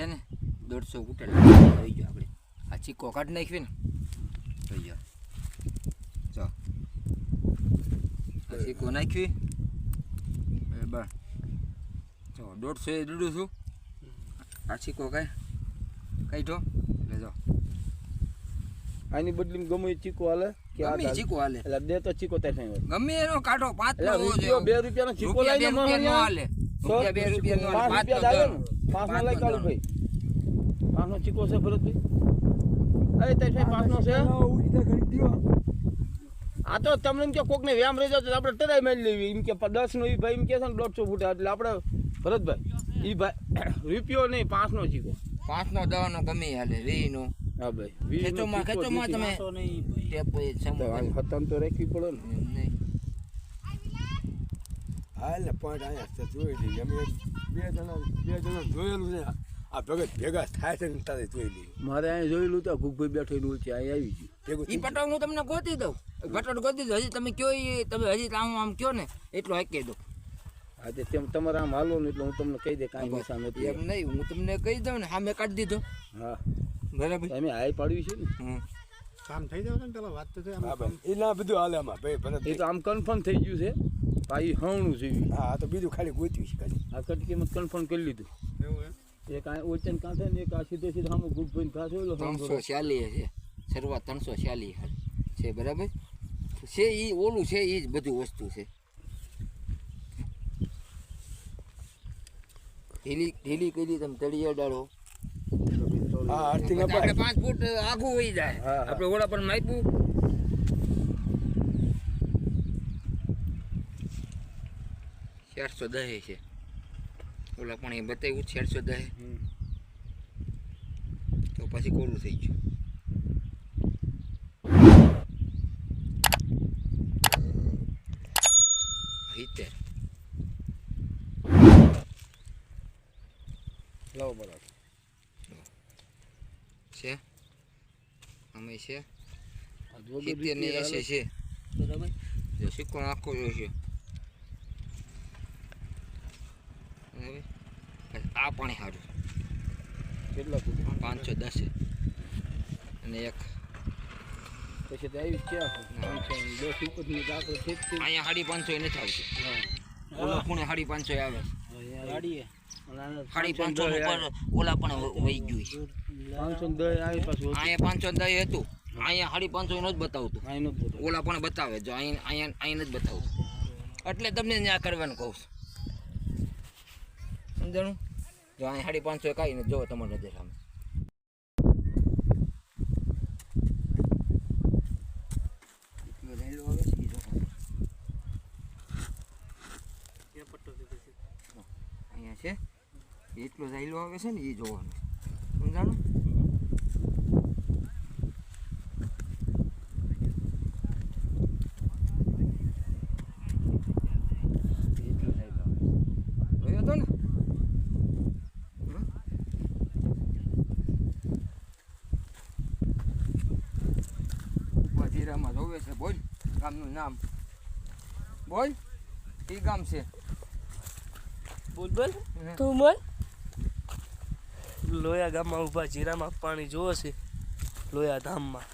છે ને દોઢસો કુટેલ થઈ ગયો આપણે. આ ચીકો કાઢી નાખવી ને થઈ ગયો. ચો આ ચીકો નાખવી બરાબર ચો દોઢસો એ દૂધું છું આ ચીકો કાંઈ કાઢો. લેજો આની બદલી ગમે એ ચીકો હાલે કે આ ચીકો હાલે. એટલે બે તો ચીકો થાય ગમે એનો કાઢો પાંચ રૂપિયાનો ચીકો લઈને નો હાલે. રૂપિયા બે રૂપિયા પાંચ પાંચ રૂપિયા. દાલે પાંચ લઈ કાઢું ભાઈ. પાંચનો ચીકો છે ભરતભાઈ અરે ત્યાં ભાઈ પાંચનો છે? આ તો તમને એમ કે કોક ને વ્યામ રહી જાવ તો આપણે ટરાઈ મારી લેવી. એમ કે દસ નો ભાઈ એમ કે છે ને દોઢસો ફૂટે. એટલે આપણે ભરતભાઈ ઈ ભાઈ રૂપિયો નહીં પાંચ નો ચીકો. પાંચ નો દવા ગમે એ હાલે વી નો. હા ભાઈ ચીકો ખેંચોમાં તમે ટેપ એ તો તો રાખવી પડે ને. હાલ ને પોઈન્ટ અહીંયા છે જોઈ લઈએ. અમે બે જણા બે જણા જોયેલું છે. આ ભગત ભેગા થાય છે ને તારે જોઈ લઈએ. મારે અહીંયા જોયેલું તો ગુગભાઈ બેઠો એનું છે અહીં આવી ગયું. ભેગું ઈ પટોળ હું તમને ગોતી દઉં. પટોળ ગોતી દઉં. હજી તમે કયો તમે હજી આમ આમ કયો ને એટલું હાકી દઉં. આજે તેમ તમારે આમ હાલો ને એટલે હું તમને કહી દે કાંઈ ભાષા નથી. એમ નહીં હું તમને કહી દઉં ને હા મેં કાઢી દીધો. હા. બરાબર? અમે હાઈ પાડવી છે ને. કામ થઈ જાવ ને પેલા વાત તો થાય એ ના બધું હાલે આમાં ભાઈ એ તો આમ કન્ફર્મ થઈ ગયું છે. ભાઈ હવણું છે હા તો બીજું ખાલી ગોત્યું છે ખાલી. આ કટકીમાં કન્ફર્મ કરી લીધું. એવું એક આ ઓચન કાંઠે ને એક આ સીધે સીધે સામે ગુગભાઈ ઘાસ હોય ત્રણસો છ્યાલીસ છે. શરૂઆત ત્રણસો છ્યાલીસ છે બરાબર? છે એ ઓલું છે એ જ બધું વસ્તુ છે. ઢીલી ઢીલી કરી તમે તળિયા ડાળો. હા આરતી ના આપણે પાંચ ફૂટ આઘું વહી જાય. આપણે ઓલા પણ માપ્યું ચારસો દહે છે. ઓલા પણ એ બતાવ્યું ચારસો દહે. તો પછી કોરું થઈ ગયું. સિત્તેર લાવો બરાબર. છે? અમે છે? આ જોગર સિત્તેરની રીતે એસી છે. બરાબર. જો સિક્કો આખો જો છે બરાબર આ પાણી સારું કેટલા ફૂટ પાંચસો દસ અને એક પછી આવી ક્યાં અહીંયા સાડી પાંચસો નથી આવતું. ઓલા ખૂણે સાડી પાંચસો આવે સાડી પાંચસો ઓલા પણ વહી ગયું પાંચસો દસ આવી પાછું અહીંયા પાંચસો દસ હતું. અહીંયા સાડી પાંચસો નું જ બતાવતું. ઓલા પણ બતાવે જો અહીંયા અહીંયા અહીંયા નથી બતાવતું. એટલે તમને ત્યાં કરવાનું કહું છું. સમજાણું? જો અહીં સાડી પાંચસો એક આવીને જો તમારી નજર સામે. અહીંયા છે. એટલો જાયલો આવે છે ને એ જોવાનું. સમજાણું એટલો જાયલો આવે જોયો તો ને હમ? વજીરામાં જોવે છે બોલ ગામનું નામ. બોલ એ ગામ છે. બોલ બોલ. તું બોલ. લોયા ગામમાં ઊભા જીરામાં પાણી જોવે છે લોયા ધામમાં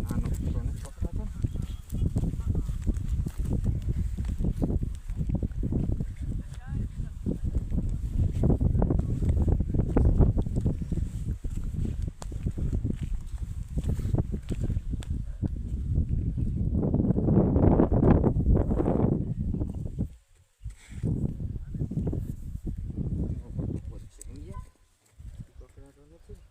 નાનો છોકરો છોકરો હતો ને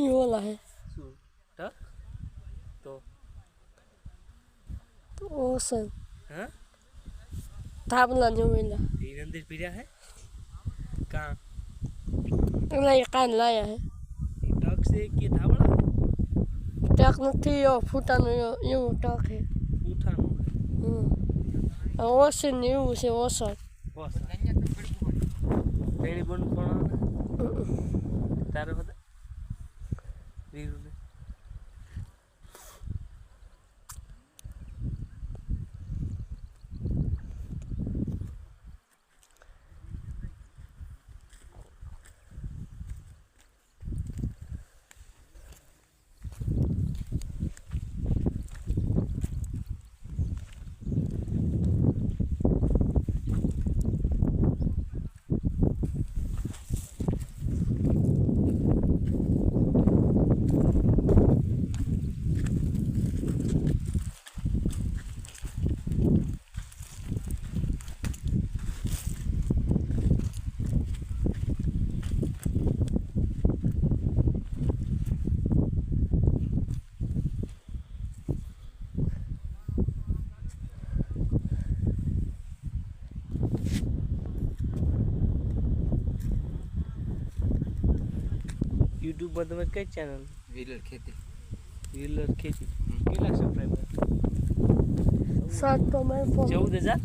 એ ઓલા હે શું ટક તો ઓસન હા થાપલા જોવેલા એ અંદર પીડ્યા હે કાં એટલે એ કાન લાયા હે ટક છે કે ધાબળા ટેક નથી એવો ફૂટાનું એવો- એવું ટેક હે ઉઠાનું હમ ઓસન એવું છે ઓસન બસ તેણી બન પણ તારે હતા યુટ્યુબમાં તમે કઈ ચેનલ વ્હીલર ખેતી. વ્હીલર ખેતી. કેટલા સબસ્ક્રાઈબર સાત તો મેં ચૌદ હજાર?